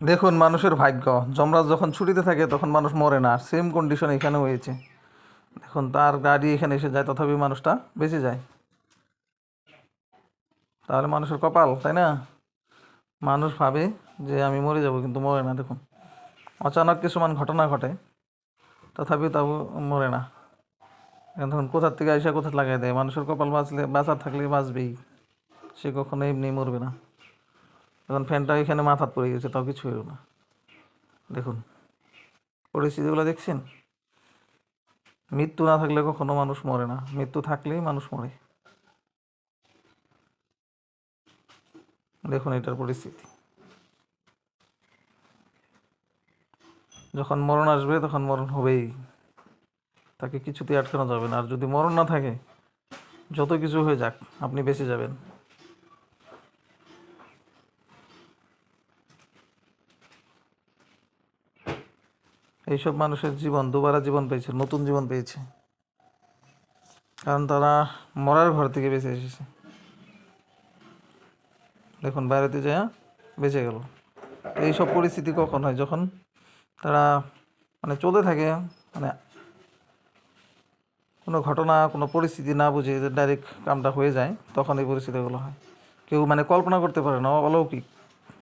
দেখুন, মানুষের ভাগ্য। যমরাজ যখন ছুটিতে থাকে, তখন মানুষ মরে না। সেম কন্ডিশন এখানে হয়েছে। দেখুন, তার গাড়ি এখানে এসে যায়, তথাপি মানুষটা বেঁচে যায়। তাহলে মানুষের কপাল, তাই না? মানুষ ভাবে যে আমি মরে যাব, কিন্তু মরে না, দেখুন। অচানক কিছুমান ঘটনা ঘটে তথাপি তাও মরে না। দেখুন, কোথার থেকে আইসা কোথা লাগাই দেয়? মানুষের কপাল বাঁচলে, বাঁচার থাকলে বাঁচবেই। সে কখনো এমনি মরবে না। এখন ফ্যানটা এখানে মাথাত পড়ে গেছে, তাও কিছু হলো না। দেখুন, পরিস্থিতিগুলো দেখছেন? মৃত্যু না থাকলে কখনো মানুষ মরে না। মৃত্যু থাকলেই মানুষ মরে। দেখুন এটার পরিস্থিতি। যখন মরণ আসবে, তখন মরণ হবেই। তাকে কিছুতেই আটকানো যাবে না। আর যদি মরণ না থাকে, যত কিছু হয়ে যাক, আপনি বেঁচে যাবেন। এইসব মানুষের জীবন, দুবারা জীবন পেয়েছে, নতুন জীবন পেয়েছে। কারণ তারা মরার ঘর থেকে বেঁচে এসেছে। দেখুন, বাইরেতে যায় বেঁচে গেল। এইসব পরিস্থিতি কখন হয়? যখন তারা মানে চলতে থাকে মানে কোনো ঘটনা, কোনো পরিস্থিতি না বুঝে যে ডাইরেক্ট কামটা হয়ে যায়, তখন এই পরিস্থিতিগুলো হয়। কেউ মানে কল্পনা করতে পারে না, অলৌকিক।